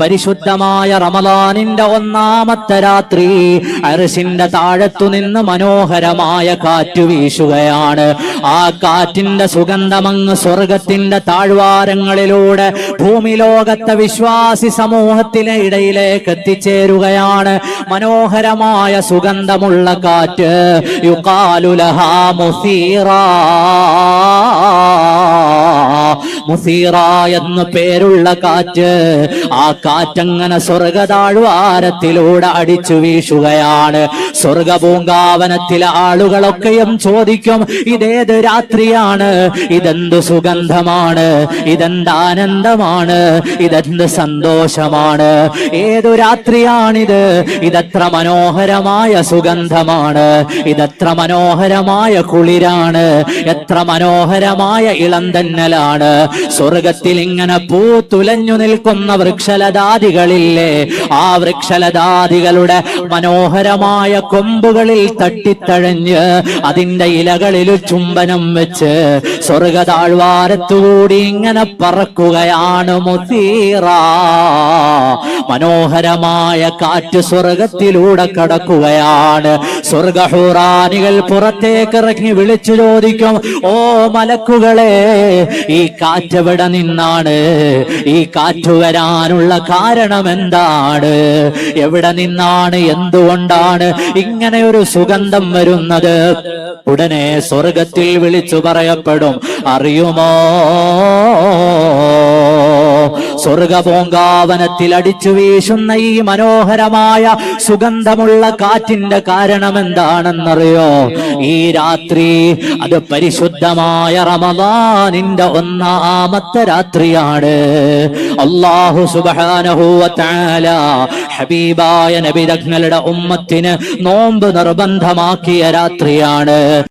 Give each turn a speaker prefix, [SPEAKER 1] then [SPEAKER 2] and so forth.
[SPEAKER 1] പരിശുദ്ധമായ റമലാനിന്റെ ഒന്നാമത്തെ രാത്രി അരസിന്റെ താഴത്തു നിന്ന് മനോഹരമായ കാറ്റ് വീശുകയാണ്. ആ കാറ്റിന്റെ സുഗന്ധമങ്ങ് സ്വർഗത്തിന്റെ താഴ്വാരങ്ങളിലൂടെ ഭൂമിലോകത്തെ വിശ്വാസി സമൂഹത്തിലെ ഇടയിലേക്ക് എത്തിച്ചേരുകയാണ്. മനോഹരമായ സുഗന്ധമുള്ള കാറ്റ്. യുക്കാലുലഹാ മുസീറാ. മുസീറ എന്ന് പേരുള്ള കാറ്റ് ആ കാറ്റങ്ങനെ സ്വർഗതാഴ്വാരത്തിലൂടെ അടിച്ചു വീശുകയാണ്. സ്വർഗ പൂങ്കാവനത്തിലെ ആളുകളൊക്കെയും ചോദിക്കും ഇതേത് രാത്രിയാണ്? ഇതെന്ത് സുഗന്ധമാണ്? ഇതെന്ത് ആനന്ദമാണ്? ഇതെന്ത് സന്തോഷമാണ്? ഏതു രാത്രിയാണിത്? ഇതത്ര മനോഹരമായ സുഗന്ധമാണ്? ഇതത്ര മനോഹരമായ കുളിരാണ്? എത്ര മനോഹരമായ ഇളം തന്നലാണ്? സ്വർഗത്തിൽ ഇങ്ങനെ പൂത്തുലഞ്ഞു നിൽക്കുന്ന വൃക്ഷലതാദികളില്ലേ? ആ വൃക്ഷലതാദികളുടെ മനോഹരമായ കൊമ്പുകളിൽ തട്ടിത്തഴഞ്ഞ് അതിന്റെ ഇലകളിൽ ചുംബനം വെച്ച് സ്വർഗ താഴ്വാരത്തുകൂടി ഇങ്ങനെ പറക്കുകയാണ് മുസീറ മനോഹരമായ കാറ്റ് സ്വർഗത്തിലൂടെ കടക്കുകയാണ്. സ്വർഗഹൂറാനികൾ പുറത്തേക്ക് ഇറങ്ങി വിളിച്ചു ചോദിക്കും ഓ മലക്കുകളെ ഈ കാറ്റ് എവിടെ നിന്നാണ്? ഈ കാറ്റ് വരാനുള്ള കാരണം എന്താണ്? എവിടെ നിന്നാണ്? എന്തുകൊണ്ടാണ് ഇങ്ങനെ ഒരു സുഗന്ധം വരുന്നത്? ഉടനെ സ്വർഗത്തിൽ വിളിച്ചു പറയപ്പെടും അറിയുമോ? സ്വർഗപൂങ്കാവനത്തിൽ അടിച്ചു വീശുന്ന ഈ മനോഹരമായ സുഗന്ധമുള്ള കാറ്റിന്റെ കാരണം എന്താണെന്നറിയോ? ഈ രാത്രി അത് പരിശുദ്ധമായ റമദാനിന്റെ ഒന്നാമത്തെ രാത്രിയാണ്. അള്ളാഹു സുബാനഹുവല ഹബീബായ നബിതങ്ങളുടെ ഉമ്മത്തിന് നോമ്പ് നിർബന്ധമാക്കിയ രാത്രിയാണ്.